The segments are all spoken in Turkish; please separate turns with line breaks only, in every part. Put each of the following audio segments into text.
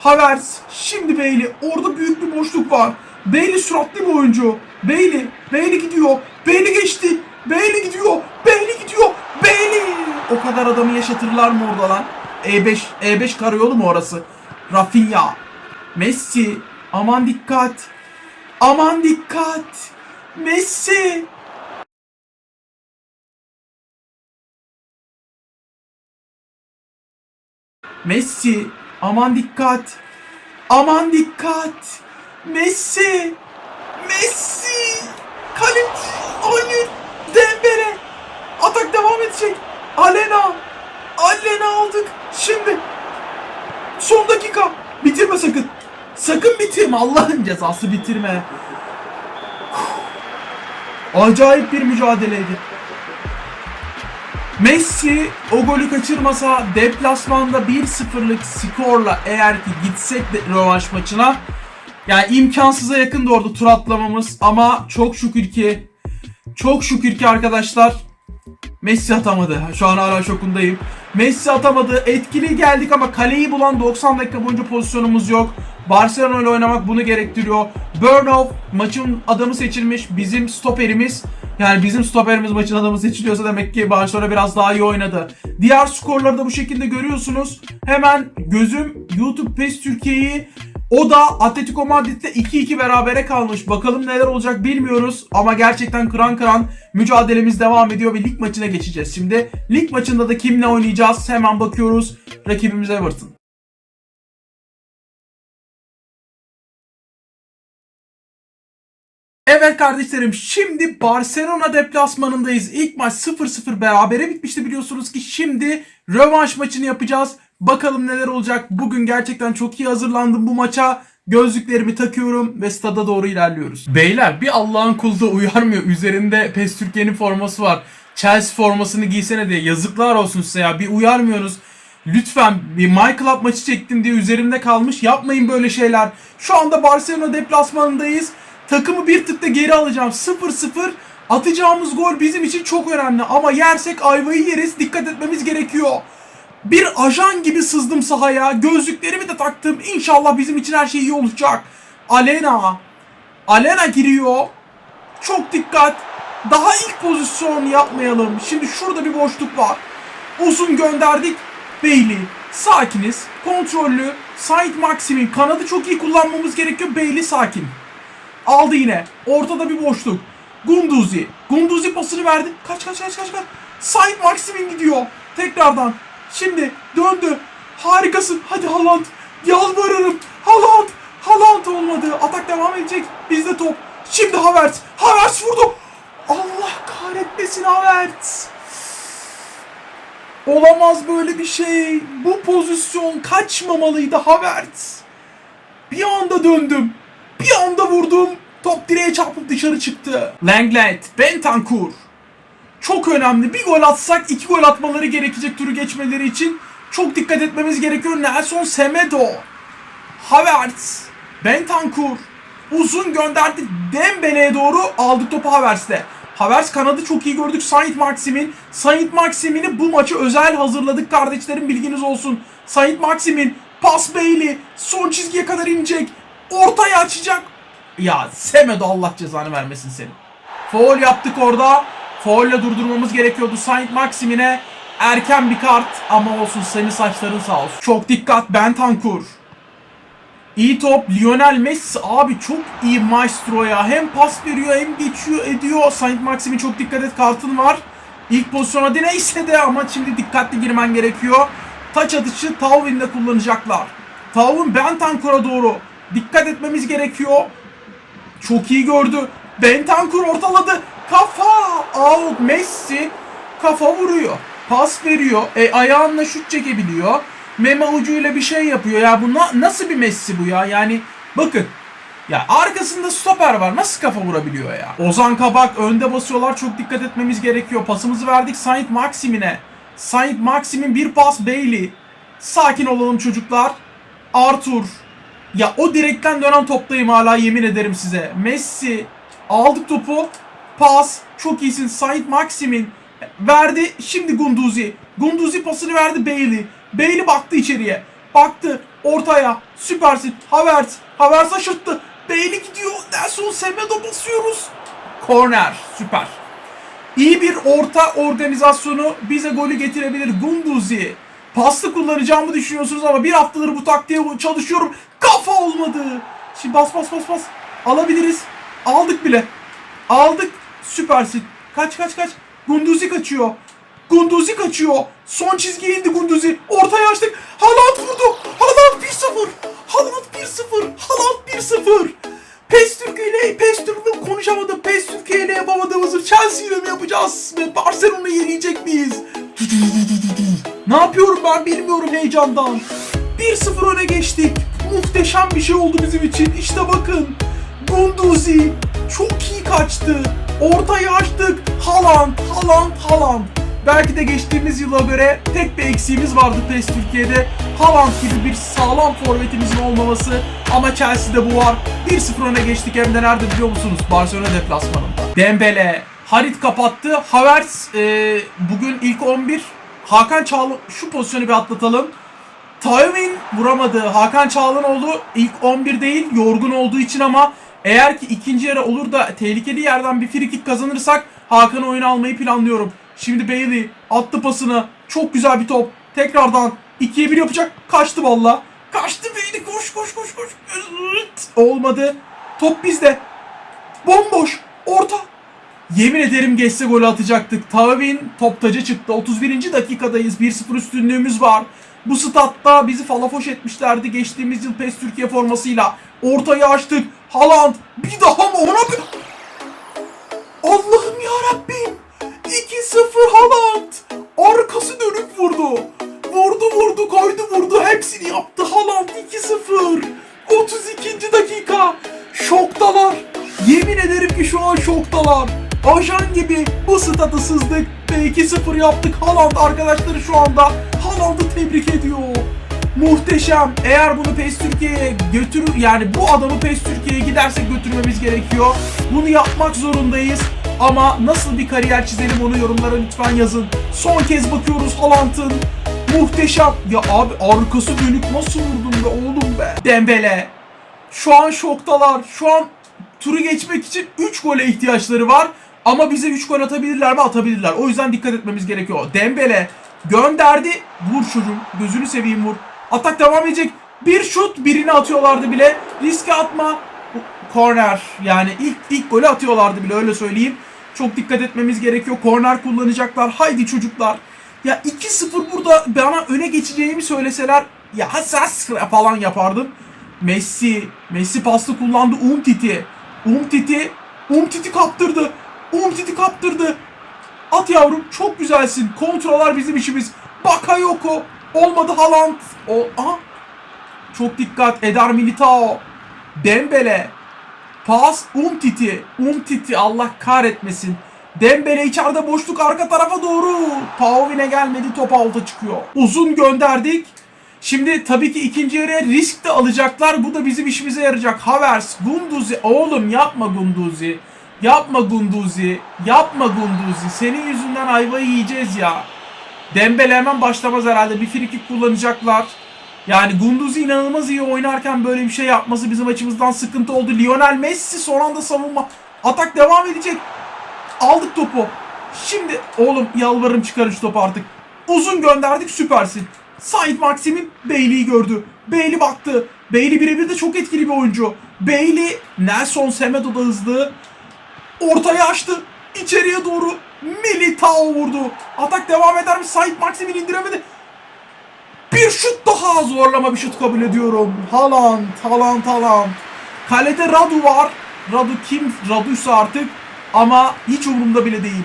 Havertz. Şimdi Bailey. Orada büyük bir boşluk var. Bailey süratli bir oyuncu. Bailey. Bailey gidiyor. Bailey geçti. Bailey gidiyor. Bailey gidiyor. Bailey. O kadar adamı yaşatırlar mı orada lan? E5 E5 karayolu mu orası? Rafinha. Messi. Aman dikkat. Aman dikkat. Messi. Messi. Aman dikkat. Aman dikkat. Messi. Messi. Kaleci. Hayır. Dembele. Atak devam edecek. Alena. Alena aldık. Şimdi. Son dakika. Bitirme sakın. Sakın bitirme. Allah'ın cezası bitirme. Acayip bir mücadeleydi. Messi o golü kaçırmasa deplasmanda 1-0'lık skorla eğer ki gitsek de rövanş maçına yani imkansıza yakındı orada tur atlamamız ama çok şükür ki çok şükür ki arkadaşlar Messi atamadı. Şu an hala şokundayım. Messi atamadı. Etkili geldik ama kaleyi bulan 90 dakika boyunca pozisyonumuz yok. Barcelona ile oynamak bunu gerektiriyor. Burnov maçın adamı seçilmiş. Bizim stoperimiz yani bizim stoperimiz maçın adamı seçiliyorsa demek ki Barcelona biraz daha iyi oynadı. Diğer skorları da bu şekilde görüyorsunuz. Hemen gözüm YouTube PES Türkiye'yi o da Atletico Madrid'de 2-2 berabere kalmış. Bakalım neler olacak bilmiyoruz ama gerçekten kıran kıran mücadelemiz devam ediyor ve lig maçına geçeceğiz. Şimdi lig maçında da kimle oynayacağız hemen bakıyoruz. Rakibimiz Everton. Evet kardeşlerim şimdi Barcelona deplasmanındayız. İlk maç 0-0 berabere bitmişti biliyorsunuz ki şimdi rövanş maçını yapacağız. Bakalım neler olacak. Bugün gerçekten çok iyi hazırlandım bu maça. Gözlüklerimi takıyorum ve stada doğru ilerliyoruz. Beyler bir Allah'ın kulu da uyarmıyor. Üzerinde PES Türkiye'nin forması var. Chelsea formasını giysene diye. Yazıklar olsun size ya. Bir uyarmıyorsunuz. Lütfen bir My Club maçı çektim diye üzerimde kalmış. Yapmayın böyle şeyler. Şu anda Barcelona deplasmanındayız. Takımı bir tık da geri alacağım. 0-0. Atacağımız gol bizim için çok önemli. Ama yersek ayvayı yeriz. Dikkat etmemiz gerekiyor. Bir ajan gibi sızdım sahaya. Gözlüklerimi de taktım. İnşallah bizim için her şey iyi olacak. Alena. Alena giriyor. Çok dikkat. Daha ilk pozisyon yapmayalım. Şimdi şurada bir boşluk var. Uzun gönderdik. Bailey. Sakiniz. Kontrollü. Saint Maxim'in kanadı çok iyi kullanmamız gerekiyor. Bailey sakin. Aldı yine. Ortada bir boşluk. Gunduzi. Gunduzi pasını verdi. Kaç kaç kaç kaç kaç. Saint Maximin gidiyor. Tekrardan. Şimdi döndü. Harikasın. Hadi Haaland. Yalvarırım. Haaland. Haaland olmadı. Atak devam edecek. Bizde top. Şimdi Havertz. Havertz vurdu. Allah kahretmesin Havertz. Olamaz böyle bir şey. Bu pozisyon kaçmamalıydı Havertz. Bir anda döndüm. Bir anda vurdum. Top direğe çarpıp dışarı çıktı. Lenglet, Bentancur. Çok önemli. Bir gol atsak iki gol atmaları gerekecek turu geçmeleri için. Çok dikkat etmemiz gerekiyor. Nelson Semedo. Havertz. Bentancur. Uzun gönderdi Dembele'ye doğru aldık topu Havertz'te. Havertz kanadı çok iyi gördük Saint Maxim'in. Saint Maxim'ini bu maçı özel hazırladık kardeşlerim bilginiz olsun. Saint Maxim'in pas Bailey son çizgiye kadar inecek. Ortaya açacak. Ya Semedo Allah cezanı vermesin senin. Foul yaptık orada. Faulle durdurmamız gerekiyordu Saint Maxim'ine. Erken bir kart ama olsun senin saçların sağ olsun. Çok dikkat Bentancur. İyi top Lionel Messi abi çok iyi maestro ya. Hem pas veriyor hem geçiyor ediyor. Saint Maxim'in çok dikkat et kartın var. İlk pozisyon hadi neyse de ama şimdi dikkatli girmen gerekiyor. Taç atışı Tauvin'de kullanacaklar. Tauvin Bentancur'a doğru. Dikkat etmemiz gerekiyor. Çok iyi gördü. Bentancur ortaladı. Kafa! Out Messi kafa vuruyor. Pas veriyor. E, ayağınla şut çekebiliyor. Meme ucuyla bir şey yapıyor. Ya bu na- nasıl bir Messi bu ya? Yani bakın. Ya arkasında stoper var. Nasıl kafa vurabiliyor ya? Ozan Kabak önde basıyorlar. Çok dikkat etmemiz gerekiyor. Pasımızı verdik Saint Maxim'ine. Saint Maxim'in bir pas Bailey. Sakin olalım çocuklar. Arthur. Ya o direkten dönen toptayım hala yemin ederim size. Messi aldık topu. Pas. Çok iyisin. Saint Maxim'in verdi. Şimdi Gunduzi. Gunduzi pasını verdi Bailey. Bailey baktı içeriye. Baktı. Ortaya. Süpersin. Havertz. Havertz aşırttı. Bailey gidiyor. Nelson Semedo basıyoruz. Corner. Süper. İyi bir orta organizasyonu bize golü getirebilir. Gunduzi. Paslı kullanacağımı düşünüyorsunuz ama bir haftadır bu taktiğe çalışıyorum. Kafa olmadı. Şimdi bas bas bas bas. Alabiliriz. Aldık bile. Aldık. Süpersin. Kaç kaç kaç. Gunduzi kaçıyor. Gunduzi kaçıyor. Son çizgiye indi Gunduzi. Heyecandan. 1-0 öne geçtik. Muhteşem bir şey oldu bizim için. İşte bakın. Gunduzi çok iyi kaçtı. Ortayı açtık. Haaland, Haaland, Haaland. Belki de geçtiğimiz yıla göre tek bir eksiğimiz vardı PES Türkiye'de. Haaland gibi bir sağlam forvetimizin olmaması. Ama Chelsea'de bu var. 1-0 öne geçtik hem de nerede biliyor musunuz? Barcelona deplasmanında. Dembele, Harit kapattı. Havertz e, bugün ilk 11. Hakan Çağlı şu pozisyonu bir atlatalım. Tayvin vuramadı. Hakan Çağlanoğlu ilk 11 değil yorgun olduğu için ama eğer ki ikinci yarı olur da tehlikeli yerden bir free kick kazanırsak Hakan'ı oyuna almayı planlıyorum. Şimdi Bailey attı pasını. Çok güzel bir top. Tekrardan 2'ye 1 yapacak. Kaçtı valla. Kaçtı Bailey koş koş koş koş. Olmadı. Top bizde. Bomboş. Orta. Yemin ederim geçse gol atacaktık. Tavin top tacı çıktı. 31. dakikadayız. 1-0 üstünlüğümüz var. Bu statta bizi falafoş etmişlerdi geçtiğimiz yıl PES Türkiye formasıyla. Ortayı açtık. Haaland bir daha mı ona bir... Allah'ım ya Rabbim. 2-0 Haaland. Arkası dönüp vurdu. Vurdu vurdu koydu vurdu hepsini yaptı Haaland 2-0. 32. dakika. Şoktalar. Yemin ederim ki şu an şoktalar. Ajan gibi bu statı sızdık ve 2-0 yaptık. Haaland arkadaşları şu anda Haaland'ı tebrik ediyor. Muhteşem. Eğer bunu PES Türkiye'ye götürür yani bu adamı PES Türkiye'ye gidersek götürmemiz gerekiyor. Bunu yapmak zorundayız. Ama nasıl bir kariyer çizelim onu yorumlara lütfen yazın. Son kez bakıyoruz Haaland'ın. Muhteşem. Ya abi arkası dönük nasıl vurdun be oğlum be. Dembele. Şu an şoktalar. Şu an turu geçmek için 3 gole ihtiyaçları var. Ama bize 3 gol atabilirler mi? Atabilirler. O yüzden dikkat etmemiz gerekiyor. Dembele gönderdi. Vur çocuğum. Gözünü seveyim vur. Atak devam edecek. Bir şut birini atıyorlardı bile. Riske atma. Corner. Yani ilk ilk golü atıyorlardı bile öyle söyleyeyim. Çok dikkat etmemiz gerekiyor. Corner kullanacaklar. Haydi çocuklar. Ya 2-0 burada bana öne geçeceğimi söyleseler ya hassas falan yapardım. Messi, Messi paslı kullandı Umtiti. Umtiti, Umtiti kaptırdı. Umtiti kaptırdı. At yavrum çok güzelsin. Kontroller bizim işimiz. Bakayoko. Olmadı Haaland. O, aha. Çok dikkat. Eder Militao. Dembele. Pas Umtiti. Umtiti Allah kahretmesin. Dembele içeride boşluk arka tarafa doğru. Paulin'e gelmedi top alta çıkıyor. Uzun gönderdik. Şimdi tabii ki ikinci yarıya risk de alacaklar. Bu da bizim işimize yarayacak. Havertz, Gunduzi. Oğlum yapma Gunduzi. Yapma Gunduzi. Yapma Gunduzi. Senin yüzünden ayvayı yiyeceğiz ya. Dembele hemen başlamaz herhalde. Bir frikik kullanacaklar. Yani Gunduzi inanılmaz iyi oynarken böyle bir şey yapması bizim açımızdan sıkıntı oldu. Lionel Messi son anda savunma. Atak devam edecek. Aldık topu. Şimdi oğlum yalvarırım çıkarın şu topu artık. Uzun gönderdik süpersin. Said Maxim'in Bailey'i gördü. Bailey baktı. Bailey birebir de çok etkili bir oyuncu. Bailey Nelson Semedo da hızlı. Ortaya açtı. İçeriye doğru Militao vurdu. Atak devam eder mi? Said Maxim'in indiremedi. Bir şut daha zorlama bir şut kabul ediyorum. Haaland, Haaland, Haaland. Kalede Radu var. Radu kim Radu'ysa artık ama hiç umurumda bile değil.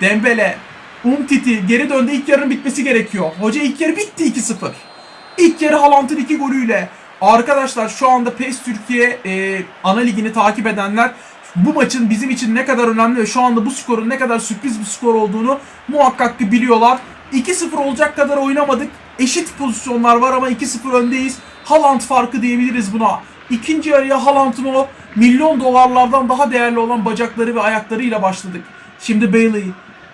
Dembele, Umtiti geri döndü. İlk yarının bitmesi gerekiyor. Hoca ilk yarı bitti 2-0. İlk yarı Haaland'ın iki golüyle. Arkadaşlar şu anda PES Türkiye e, ana ligini takip edenler bu maçın bizim için ne kadar önemli ve şu anda bu skorun ne kadar sürpriz bir skor olduğunu muhakkak ki biliyorlar. 2-0 olacak kadar oynamadık. Eşit pozisyonlar var ama 2-0 öndeyiz. Haaland farkı diyebiliriz buna. İkinci yarıya Haaland'ın o milyon dolarlardan daha değerli olan bacakları ve ayaklarıyla başladık. Şimdi Bailey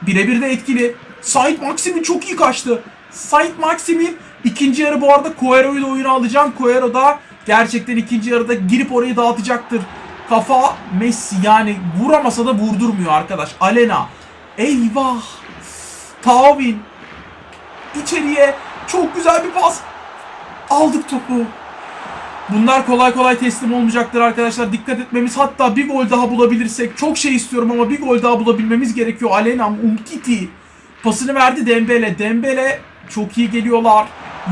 birebir de etkili. Said Maxim'in çok iyi kaçtı. Said Maxim'in İkinci yarı bu arada Cuero'yu da oyuna alacağım. Cuero da gerçekten ikinci yarıda girip orayı dağıtacaktır. Kafa Messi yani vuramasa da vurdurmuyor arkadaş. Alena. Eyvah. Tavin. İçeriye çok güzel bir pas. Aldık topu. Bunlar kolay kolay teslim olmayacaktır arkadaşlar. Dikkat etmemiz hatta bir gol daha bulabilirsek. Çok şey istiyorum ama bir gol daha bulabilmemiz gerekiyor. Alena Umtiti pasını verdi Dembele. Dembele çok iyi geliyorlar.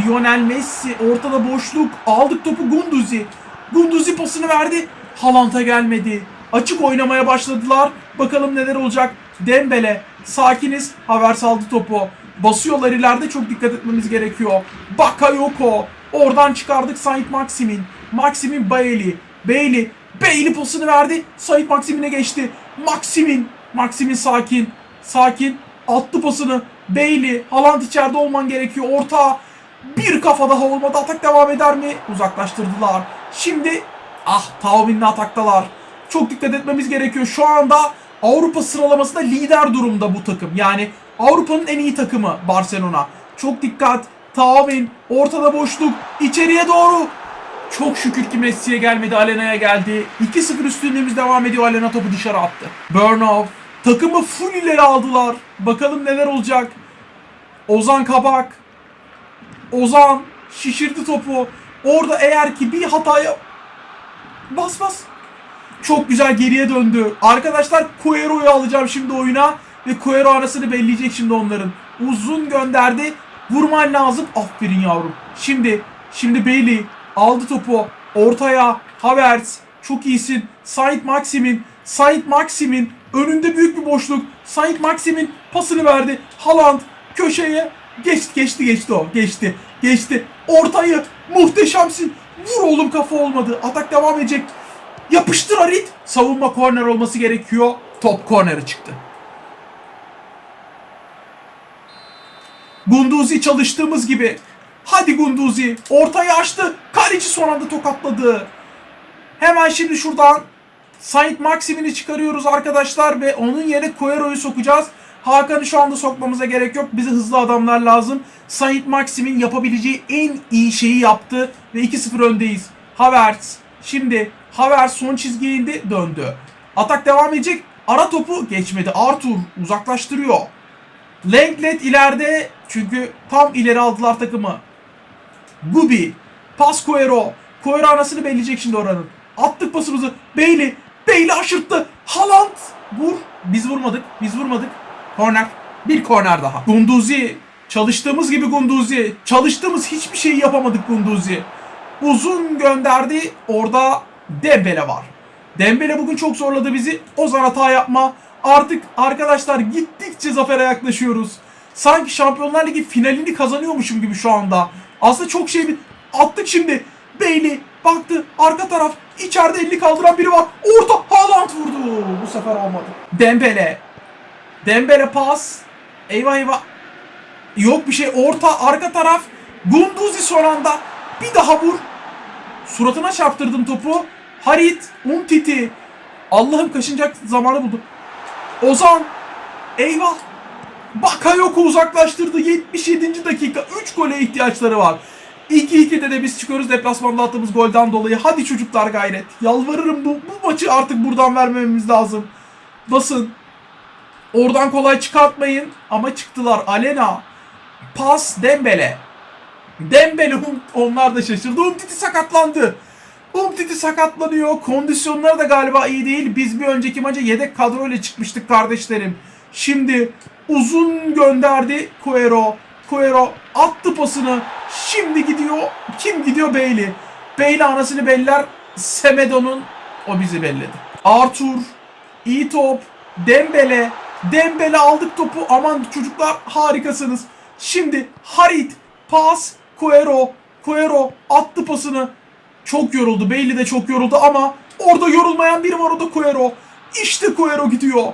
Lionel Messi ortada boşluk. Aldık topu Gunduzi. Gunduzi pasını verdi. Haaland'a gelmedi. Açık oynamaya başladılar. Bakalım neler olacak. Dembele sakiniz. Havertz aldı topu. Basıyorlar ileride çok dikkat etmemiz gerekiyor. Bakayoko. Oradan çıkardık Saint Maximin. Maximin Bailey. Bailey. Bailey pasını verdi. Saint Maximin'e geçti. Maximin. Maximin sakin. Sakin. Attı pasını. Bailey. Haaland içeride olman gerekiyor. Orta. Bir kafa daha olmadı. Atak devam eder mi? Uzaklaştırdılar. Şimdi ah Taomin'le ataktalar. Çok dikkat etmemiz gerekiyor. Şu anda Avrupa sıralamasında lider durumda bu takım. Yani Avrupa'nın en iyi takımı Barcelona. Çok dikkat. Taomin ortada boşluk. içeriye doğru. Çok şükür ki Messi'ye gelmedi. Alena'ya geldi. 2-0 üstünlüğümüz devam ediyor. Alena topu dışarı attı. Burnov. Takımı full ileri aldılar. Bakalım neler olacak. Ozan Kabak. Ozan şişirdi topu. Orada eğer ki bir hataya bas bas. Çok güzel geriye döndü. Arkadaşlar Cuero'yu alacağım şimdi oyuna. Ve Cuero arasını belleyecek şimdi onların. Uzun gönderdi. Vurman lazım. Aferin yavrum. Şimdi, şimdi Bailey aldı topu. Ortaya Havertz. Çok iyisin. Saint Maxim'in. Saint Maxim'in önünde büyük bir boşluk. Saint Maxim'in pasını verdi. Haaland köşeye geçti geçti geçti o. Geçti. Geçti. Ortayı muhteşemsin. Vur oğlum kafa olmadı. Atak devam edecek. Yapıştır Harit. Savunma korner olması gerekiyor. Top korneri çıktı. Gunduzi çalıştığımız gibi. Hadi Gunduzi. Ortayı açtı. Kaleci son anda tokatladı. Hemen şimdi şuradan Saint Maxim'ini çıkarıyoruz arkadaşlar ve onun yerine Cuero'yu sokacağız. Hakan'ı şu anda sokmamıza gerek yok. Bize hızlı adamlar lazım. Saint Maxim'in yapabileceği en iyi şeyi yaptı ve 2-0 öndeyiz. Havertz. Şimdi Havertz son çizgiye indi döndü. Atak devam edecek. Ara topu geçmedi. Arthur uzaklaştırıyor. Lenglet ileride çünkü tam ileri aldılar takımı. Gubi. Pas Cuero. Cuero anasını belleyecek şimdi oranın. Attık pasımızı. Bailey. Bailey aşırttı. Haaland. Vur. Biz vurmadık. Biz vurmadık. Korner. Bir korner daha. Gunduzi. Çalıştığımız gibi Gunduzi. Çalıştığımız hiçbir şeyi yapamadık Gunduzi. Uzun gönderdi. Orada Dembele var. Dembele bugün çok zorladı bizi. Ozan hata yapma. Artık arkadaşlar gittikçe zafere yaklaşıyoruz. Sanki Şampiyonlar Ligi finalini kazanıyormuşum gibi şu anda. Aslında çok şey bir attık şimdi. Bailey baktı arka taraf içeride 50 kaldıran biri var. Orta Haaland vurdu. Bu sefer olmadı. Dembele. Dembele pas. Eyvah eyvah. Yok bir şey orta arka taraf. Gunduzi son anda. Bir daha vur. Suratına çarptırdım topu. Harit, Umtiti. Allah'ım kaşınacak zamanı buldu. Ozan. Eyvah. Bakayoko uzaklaştırdı. 77. dakika. 3 gole ihtiyaçları var. 2-2'de de biz çıkıyoruz deplasmanda attığımız golden dolayı. Hadi çocuklar gayret. Yalvarırım bu, bu maçı artık buradan vermememiz lazım. Basın. Oradan kolay çıkartmayın. Ama çıktılar. Alena. Pas Dembele. Dembele hum, onlar da şaşırdı. Umtiti sakatlandı. Umtiti sakatlanıyor. Kondisyonları da galiba iyi değil. Biz bir önceki maça yedek kadroyla çıkmıştık kardeşlerim. Şimdi uzun gönderdi Cuero. Cuero attı pasını. Şimdi gidiyor. Kim gidiyor? Bailey. Bailey anasını beller. Semedo'nun o bizi belledi. Arthur. iyi top. Dembele. Dembele aldık topu. Aman çocuklar harikasınız. Şimdi Harit. Pas. Cuero. Cuero attı pasını. Çok yoruldu. Bailey de çok yoruldu ama orada yorulmayan biri var o da Cuero. İşte Cuero gidiyor.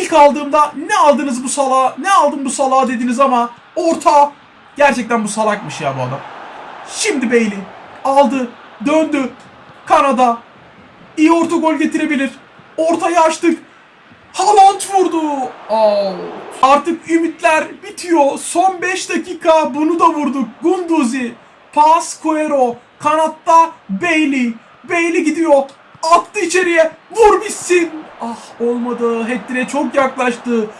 İlk aldığımda ne aldınız bu sala, ne aldım bu sala dediniz ama orta gerçekten bu salakmış ya bu adam. Şimdi Bailey aldı, döndü. Kanada iyi orta gol getirebilir. Ortayı açtık. Haaland vurdu. Out. Artık ümitler bitiyor. Son 5 dakika bunu da vurduk. Gunduzi. Pas Cuero. Kanatta Bailey. Bailey gidiyor. Attı içeriye. Vur bitsin. Ah olmadı. Hettire çok yaklaştı.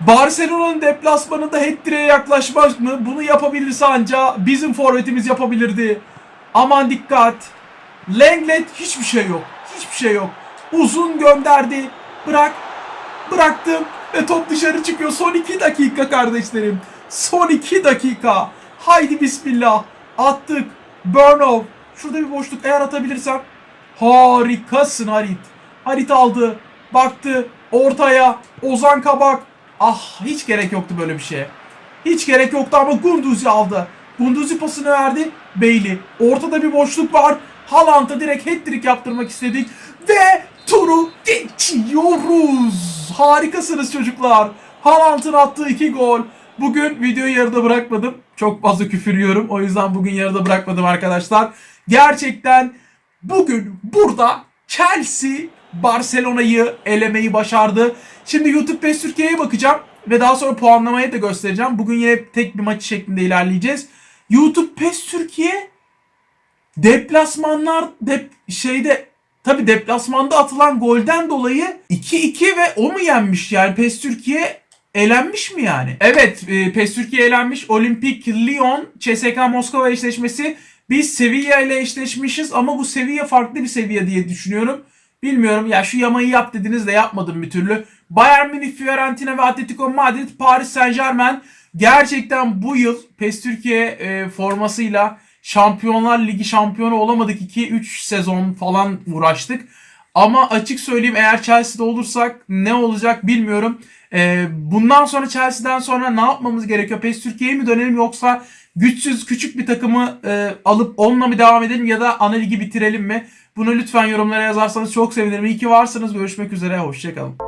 Barcelona'nın deplasmanında Hettire'ye yaklaşmaz mı? Bunu yapabilirse anca bizim forvetimiz yapabilirdi. Aman dikkat. Lenglet hiçbir şey yok. Hiçbir şey yok. Uzun gönderdi. Bırak. Bıraktım. Ve top dışarı çıkıyor. Son 2 dakika kardeşlerim. Son 2 dakika. Haydi bismillah. Attık. Burnov. Şurada bir boşluk eğer atabilirsem. Harikasın Harit. Harit aldı. Baktı. Ortaya. Ozan Kabak. Ah hiç gerek yoktu böyle bir şeye. Hiç gerek yoktu ama Gunduzi aldı. Gunduzi pasını verdi. Bailey. Ortada bir boşluk var. Haaland'a direkt hat-trick yaptırmak istedik. Ve turu geçiyoruz. Harikasınız çocuklar. Haaland'ın attığı iki gol. Bugün videoyu yarıda bırakmadım. Çok fazla küfür yiyorum. O yüzden bugün yarıda bırakmadım arkadaşlar. Gerçekten bugün burada Chelsea Barcelona'yı elemeyi başardı. Şimdi YouTube PES Türkiye'ye bakacağım ve daha sonra puanlamayı da göstereceğim. Bugün yine tek bir maçı şeklinde ilerleyeceğiz. YouTube PES Türkiye deplasmanlar dep şeyde tabi deplasmanda atılan golden dolayı 2-2 ve o mu yenmiş yani PES Türkiye elenmiş mi yani? Evet e, PES Türkiye elenmiş. Olimpik Lyon CSK Moskova eşleşmesi. Biz Sevilla ile eşleşmişiz ama bu seviye farklı bir seviye diye düşünüyorum. Bilmiyorum ya şu yamayı yap dediniz de yapmadım bir türlü. Bayern Münih, Fiorentina ve Atletico Madrid, Paris Saint Germain gerçekten bu yıl PES Türkiye e, formasıyla Şampiyonlar Ligi şampiyonu olamadık. 2-3 sezon falan uğraştık. Ama açık söyleyeyim eğer Chelsea'de olursak ne olacak bilmiyorum. E, bundan sonra Chelsea'den sonra ne yapmamız gerekiyor? PES Türkiye'ye mi dönelim yoksa güçsüz küçük bir takımı e, alıp onunla mı devam edelim ya da ana ligi bitirelim mi? Bunu lütfen yorumlara yazarsanız çok sevinirim. İyi ki varsınız. Görüşmek üzere. Hoşçakalın.